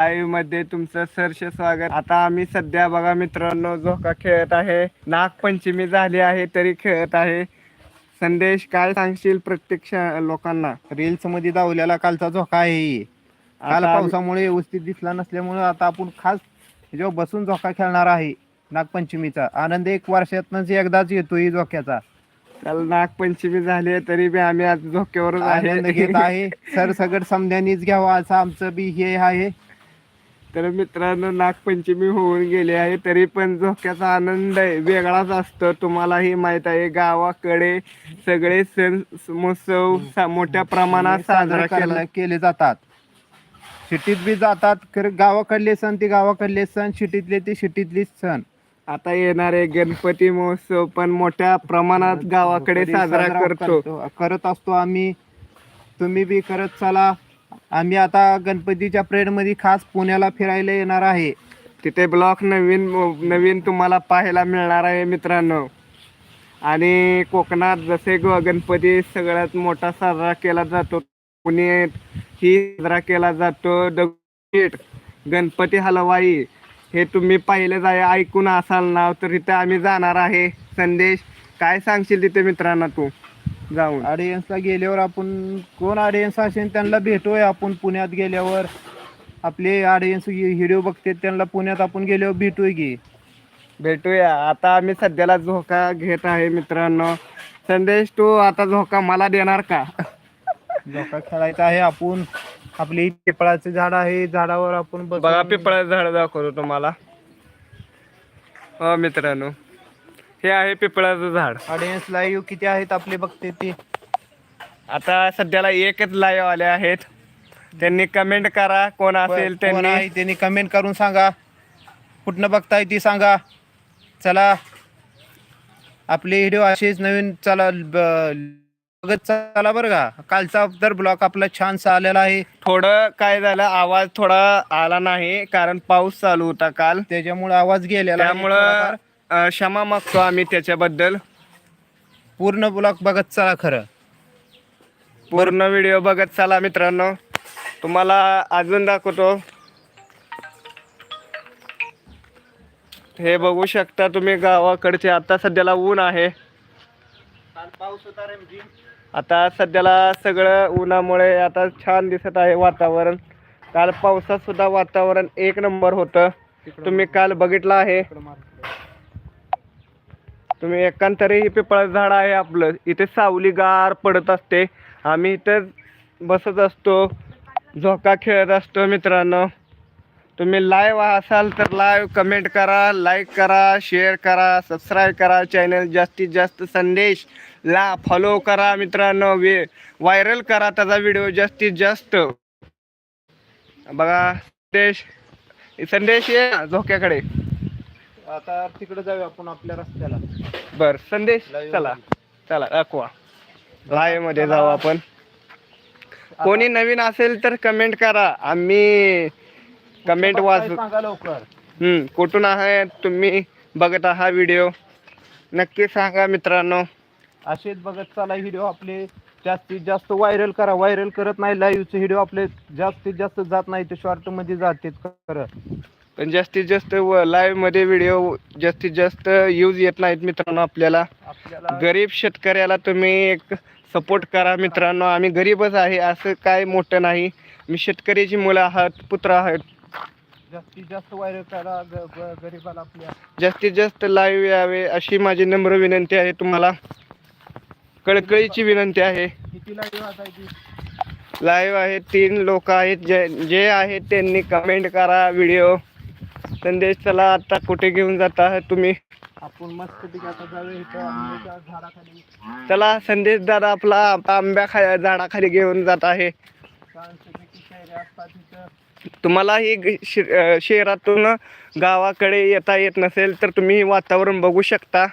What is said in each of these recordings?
लाईव्हमध्ये तुमचं सरसे स्वागत. आता आम्ही सध्या बघा मित्रांनो झोका खेळत आहे नागपंचमी झाली आहे तरी खेळत आहे. संदेश काय सांगशील प्रत्येक श- लोकांना? रील्समध्ये दावलेला कालचा झोका आहे. ही. काल आता- पावसामुळे व्यवस्थित दिसला नसल्यामुळे आता आपण खास जेव्हा बसून झोका खेळणार आहे नागपंचमीचा. आनंद एक वर्षातनच एकदाच येतो ही झोक्याचा. काल नागपंचमी झाली आहे तरी बी आम्ही आज झोक्यावरच आनंद घेत आहे. आहे सर सगळं समध्यानीच घ्यावा असं आमचं बी हे आहे. तर मित्रांनो नागपंचमी होऊन गेली आहे तरी पण झोक्याचा आनंद आहे वेगळाच असतो. तुम्हालाही माहीत आहे गावाकडे सगळे सण महोत्सव सा- मोठ्या प्रमाणात साजरा केला केला- केले जातात. सिटीत बी जातात खरं गावाकडले सण ते गावाकडले सण सिटीतले ते सिटीतले सण. आता येणारे गणपती महोत्सव पण मोठ्या प्रमाणात गावाकडे साजरा करतो. करत असतो आम्ही. तुम्ही बी करत चला. आम्ही आता गणपतीच्या परेडमध्ये खास पुण्याला फिरायला येणार आहे. तिथे ब्लॉक नवीन नवीन तुम्हाला पाहायला मिळणार आहे मित्रांनो. आणि कोकणात जसे ग- गणपती सगळ्यात मोठा साजरा केला जातो पुण्यात ही साजरा केला जातो. दगडूशेठ गणपती हलवाई हे तुम्ही पाहिले जाय ऐकून असाल नाव तर तिथे आम्ही जाणार आहे. संदेश काय सांगशील तिथे मित्रांनो तू? जाऊन. ऑडियन्सला गेल्यावर आपण कोण ऑडियन्स असेल त्यांना भेटूया आपण पुण्यात गेल्यावर. आपले ऑडियन्स व्हिडिओ बघते त्यांना पुण्यात आपण गेल्यावर भेटूय की. भेटूया. आता आम्ही सध्याला झोका घेत आहे मित्रांनो. संदेश तू आता झोका मला देणार का? झोका खेळायचा आहे आपण. आपली पिपळाचं झाड आहे झाडावर आपण बघा पिपळाचं झाड दाखवतो तुम्हाला. हो मित्रांनो. हे आहे पिपळाचं झाड. ऑडियन्स लाईव्ह किती आहेत आपले बघते ते? आता सध्याला एकच लाईव्ह आले आहेत. त्यांनी कमेंट करा कोण असेल कोण आहे त्यांनी त्यांनी कमेंट करून सांगा. कुठनं बघताय ती सांगा. चला. आपले व्हिडिओ असेच नवीन चला ब- बघत चला बरं का. कालचा तर ब्लॉग आपला छानसा आलेला आहे. थोडं काय झालं आवाज थोडा आला नाही कारण पाऊस चालू होता काल. त्याच्यामुळे आवाज गेलेला आहे त्यामुळं थोडाफार. क्षमा मागतो आम्ही त्याच्याबद्दल. पूर्ण ब्लॉग बघत चला खरं. पूर्ण व्हिडिओ बघत चला मित्रांनो. तुम्हाला अजून दाखवतो. हे बघू शकता तुम्ही गावाकडचे. आता सध्याला ऊन आहे. पाऊस होता रे आता सध्याला सगळं उन्हामुळे आता छान दिसत आहे वातावरण. काल पावसात सुद्धा वातावरण एक नंबर होतं. तुम्ही काल बघितलं आहे. तुम्ही एकांतरी हे पिपळाचं झाड आहे आपलं. इथे सावली गार पडत असते. आम्ही इथं बसत असतो. झोका खेळत असतो मित्रांनो. तुम्ही लाईव्ह असाल तर लाईव्ह कमेंट करा लाईक करा शेअर करा सबस्क्राईब करा. चॅनल जास्तीत जास्त संदेश ला फॉलो करा मित्रांनो. वे व्हायरल करा त्याचा व्हिडिओ जास्तीत जास्त. बघा संदेश संदेश ये झोक्याकडे. आता तिकडे जाऊया आपण आपल्या रस्त्याला. बर संदेश Live चला चला दाखवा. लाईव्हमध्ये जाऊ आपण. कोणी नवीन असेल तर कमेंट करा. आम्ही कमेंट कुठं वाच बघताय सांगा लवकर? हम्म कुठून आहे तुम्ही बघत हा व्हिडिओ नक्की सांगा मित्रांनो. असेच बघत चला व्हिडिओ आपले. जास्तीत जास्त व्हायरल करा. व्हायरल करत नाही लाईव्हचे व्हिडिओ आपले जास्तीत जास्त जात नाही ते शॉर्टमध्ये जाते खरं. पण जास्तीत जास्त लाईव्हमध्ये व्हिडिओ जास्तीत जास्त यूज येत नाहीत मित्रांनो आपल्याला. गरीब शेतकऱ्याला तुम्ही एक सपोर्ट करा मित्रांनो. आम्ही गरीबच आहे असं काय मोठं नाही. मी शेतकऱ्याची मुलं आहात पुत्र आहात. जास्तीत जास्त व्हायरल करा गरीबाला आपल्या. जास्तीत जास्त लाईव्ह यावे अशी माझी नम्र विनंती आहे तुम्हाला. कळकळीची विनंती आहे. किती लाईव्ह लाईव्ह आहे तीन लोक आहेत जे जे आहेत त्यांनी कमेंट करा व्हिडिओ संदेश चला आता कुठे घेऊन जाता तुम्ही? आपण मस्त आता जाऊया झाडाखाली. चला संदेश दादा आपला आंब्या खा झाडाखाली घेऊन जात आहे. तुम्हाला ही शहरातून गावाकडे येता येत नसेल तर तुम्ही वातावरण बघू शकता.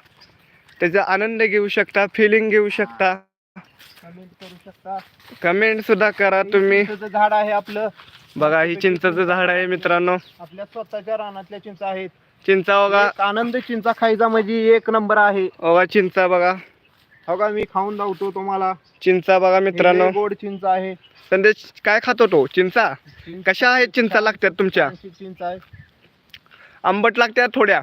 त्याचा आनंद घेऊ शकता फिलिंग घेऊ शकता. कमेंट करू शकता. कमेंट सुद्धा करा तुम्ही. चिंचेचं झाड आहे आपलं. बघा ही चिंचाचं झाड आहे मित्रांनो. आपल्या स्वतःच्या रानातल्या चिंच आहेत. चिंचा बघा एक आनंद चिंचा खायचा म्हणजे एक नंबर आहे. बघा चिंचा बघा. हो का मी खाऊन लावतो तुम्हाला. चिंचा बघा मित्रांनो. हे गोड चिंच आहे. संदेश काय खातो तो? चिंचा? चिंच- कशा आहेत चिंचा लागतात तुमच्या? अशी चिंच आहे? आंबट लागतात थोड्या.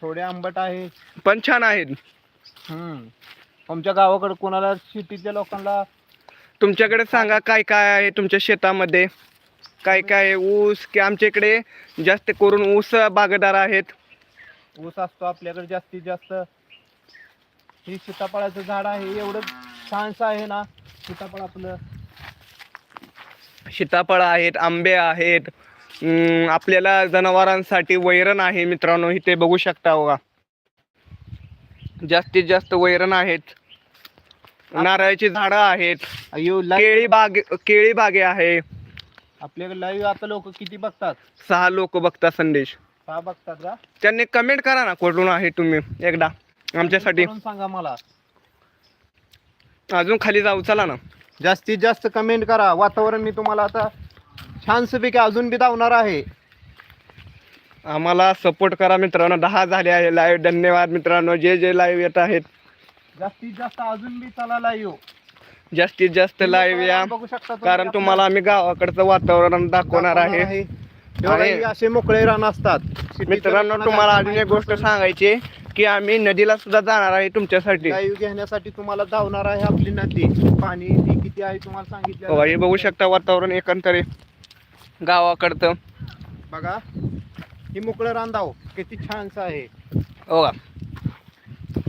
थोडे आंबट आहे पण छान आहेत. हम्म. आमच्या गावाकडे कोणाला सिटीतल्या लोकांना? तुमच्याकडे सांगा काय काय आहे तुमच्या शेतामध्ये? काय काय आहे? ऊस की आमच्या इकडे जास्त करून ऊस बागेदार आहेत. ऊस असतो आपल्याकडे जास्तीत जास्त. हे सीताफळाचं झाड आहे एवढं छानसं आहे ना सीताफळ आपलं. सीताफळ आहेत आंबे आहेत. अं, आपल्याला जनावरांसाठी वैरण आहे मित्रांनो इथे बघू शकता बघा. जास्तीत जास्त वैरण आहेत. नारळाची झाडं आहेत. अयो लाईव्ह केळी बाग केळी बागे आहे. आपल्याकडे लाईव्ह आता लोक किती बघतात? सहा लोक बघता संदेश. का बघतात का? त्यांनी कमेंट करा ना कुठून आहे तुम्ही? एकदा. आमच्यासाठी. करून सांगा मला. अजून खाली जाऊ चला ना. जास्तीत जास्त कमेंट करा. वातावरण मी तुम्हाला आता छानसपैकी अजून बी धावणार आहे. आम्हाला सपोर्ट करा मित्रांनो. दहा झाले आहे लाईव्ह धन्यवाद मित्रांनो. जे जे लाईव्ह येत आहेत. जास्तीत जास्त अजून बी चला लाईव्ह जास्तीत जास्त लाईव्ह या. बघू शकता तुम्ही. कारण आपल्या- तुम्हाला आम्ही गावाकडचं वातावरण दाखवणार आहे. हे आणि- हे असे मोकळे रान असतात. मित्रांनो तुम्हाला अजून एक गोष्ट. सांगायची की आम्ही नदीला सुद्धा जाणार आहे तुमच्यासाठी. लाईव्ह घेण्यासाठी तुम्हाला धावणार आहे आपली नदी. पाणी ती किती आहे तुम्हाला सांगितलं बघा, हे बघू शकता वातावरण एकंदरे गावाकडचं. बघा. ही मोकळं रान धाव किती छानसं आहे. बघा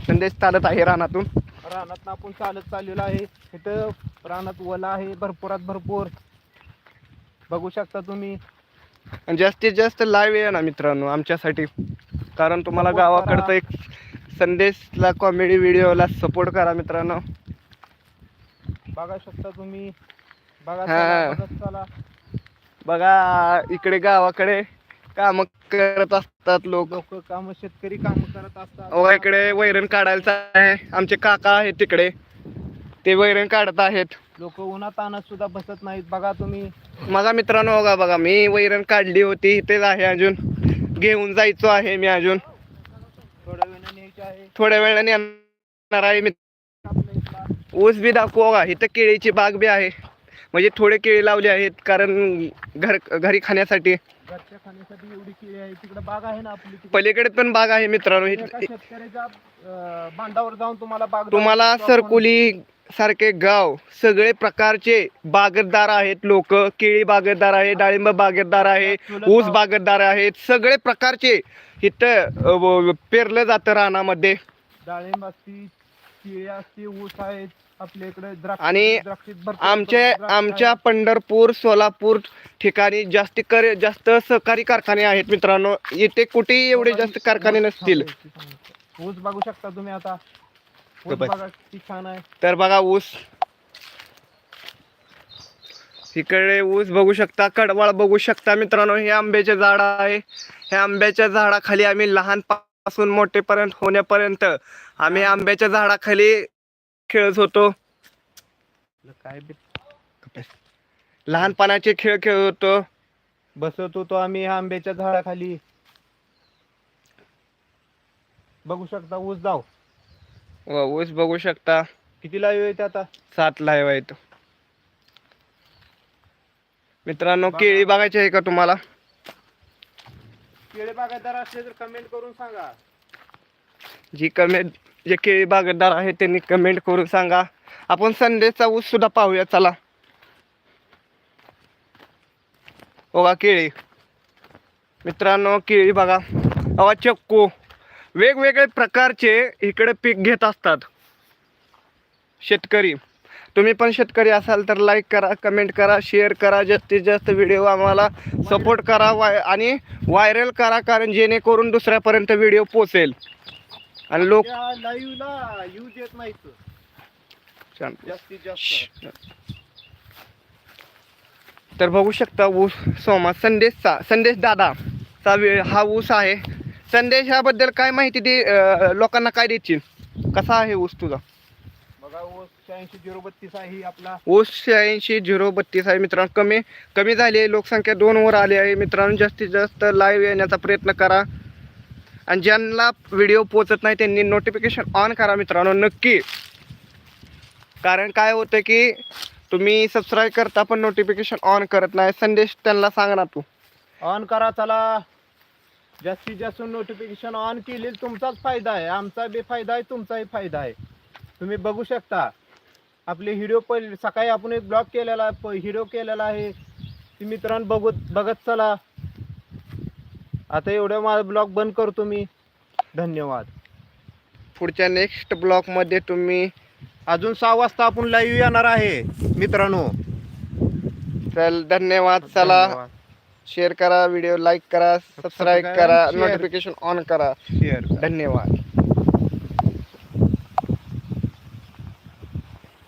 संदेश चालत आहे रानातून. रानात आपण चालत चाललेलो आहे. इथं रानात वला आहे भरपुरात भरपूर. बघू शकता तुम्ही. आणि जास्तीत जास्त लाईव्ह आहे ना मित्रांनो आमच्यासाठी. कारण तुम्हाला गावाकडचं. एक संदेशला कॉमेडी व्हिडिओला सपोर्ट करा मित्रांनो. बघा शकता तुम्ही. बघा हा. चला. बघा इकडे गावाकडे. काम करत असतात लोक. लोक काम शेतकरी काम करत असतात. बघा इकडे वैरण काढायचं आहे. आमचे काका आहेत तिकडे. ते वैरण काढत आहेत. लोक उन्हात आणत सुद्धा बसत नाहीत. बघा तुम्ही. माझा मित्रांनो बघा बघा मी वैरण काढली होती. इथेच आहे अजून. घेऊन जायचो आहे मी अजून. थोड्या वेळाने न्यायचे आहे. थोड्या वेळाने येणार आहे मी. आपल्या इथला. ऊस बी दाखवू बघा. इथं केळीची बाग बी आहे. म्हणजे थोडे केळी लावले आहेत कारण घर घरी खाण्यासाठी घरच्या खाण्यासाठी एवढी केळी आहे तिकडे बाग आहे ना आपली तिकडे. पलीकडे पण बाग आहे मित्रांनो एका इथं- शेतकऱ्याच्या अं, बांधावर जाऊन तुम्हाला बाग तुम्हाला. सरकुली सारखे गाव सगळे प्रकारचे बागतदार आहेत लोक केळी बागतदार आहे डाळिंब बागतदार आहे ऊस बागतदार आहेत सगळे प्रकारचे इथं अ, व- पेरलं जातं रानामध्ये डाळिंब असती केळी असती ऊस आहेत आपल्या इकडे द्राक्ष आणि द्राक्षीत भरपूर आमच्या द्राक्ष आमच्या आहेत. पंढरपूर सोलापूर ठिकाणी जास्ती कर जास्त सहकारी कारखाने आहेत मित्रांनो. इथे कुठेही एवढे जास्त कारखाने नसतील. ऊस बघू शकता तुम्ही आता. ऊस गप्प. बघा किती छान आहे. तर बघा ऊस. इकडे ऊस बघू शकता कडवाळ बघू शकता मित्रांनो. हे आंब्याचे झाड आहे. ह्या आंब्याच्या झाडाखाली आम्ही लहानपासून मोठेपर्यंत होण्यापर्यंत आम्ही आंब्याच्या झाडाखाली खेळत होतो. काय बी- लहानपणाचे खेळ खेळत होतो. बसत होतो आम्ही आंब्याच्या झाडाखाली. बघू शकता ऊस जाव व ऊस बघू शकता. किती लाईव्ह येते आता? सात लाईव्ह आहेत. मित्रांनो केळी बघायची आहे का तुम्हाला? केळे बागायतदार असले तर कमेंट करून सांगा. जी कमेंट जे केळी बागतदार आहेत त्यांनी कमेंट करून सांगा. आपण संडेचा ऊस सुद्धा पाहूया चला. बघा केळी. मित्रांनो केळी बघा. अवा चक्कू. वेगवेगळे प्रकारचे इकडे पीक घेत असतात. शेतकरी. तुम्ही पण शेतकरी असाल तर लाईक करा कमेंट करा शेअर करा. जास्तीत जास्त व्हिडिओ आम्हाला सपोर्ट करा. वाय आणि व्हायरल करा कारण जेणेकरून दुसऱ्यापर्यंत व्हिडिओ पोचेल आणि लोक लाईव्हला नाहीत. जास्तीत जास्त. तर बघू शकता ऊस सोमा संदेशचा संदेश दादाचा वे- हा ऊस आहे. संदेश ह्याबद्दल काय माहिती दे लोकांना काय देशील? कसा आहे ऊस तुझा? बघा ऊस शहाऐंशी झिरो बत्तीस आहे आपला ऊस शहाऐंशी झिरो बत्तीस आहे मित्रांनो. कमी कमी झाली आहे लोकसंख्या दोन वर आली आहे मित्रांनो. जास्तीत जास्त लाईव्ह येण्याचा प्रयत्न करा. आणि ज्यांना व्हिडिओ पोचत नाही त्यांनी नोटिफिकेशन ऑन करा मित्रांनो नक्की. कारण काय होतं की तुम्ही सबस्क्राईब करता पण नोटिफिकेशन ऑन करत नाही. संदेश त्यांना सांग ना तू. ऑन करा चला. जास्तीत जास्त नोटिफिकेशन ऑन केली तुमचाच फायदा आहे. आमचा बी फायदा आहे तुमचाही फायदा आहे. तुम्ही बघू शकता. आपले हिरो पहिले सकाळी आपण एक ब्लॉग केलेला हिरो केलेला आहे. ती मित्रांनो बघू बघत चला. आता एवढं माझा ब्लॉग बंद करतो मी धन्यवाद. पुढच्या नेक्स्ट ब्लॉकमध्ये तुम्ही अजून सहा वाजता आपण लाईव्ह येणार आहे मित्रांनो. चल धन्यवाद. चला. शेअर करा व्हिडिओ लाईक करा सबस्क्राईब करा. नोटिफिकेशन ऑन करा. शेअर धन्यवाद.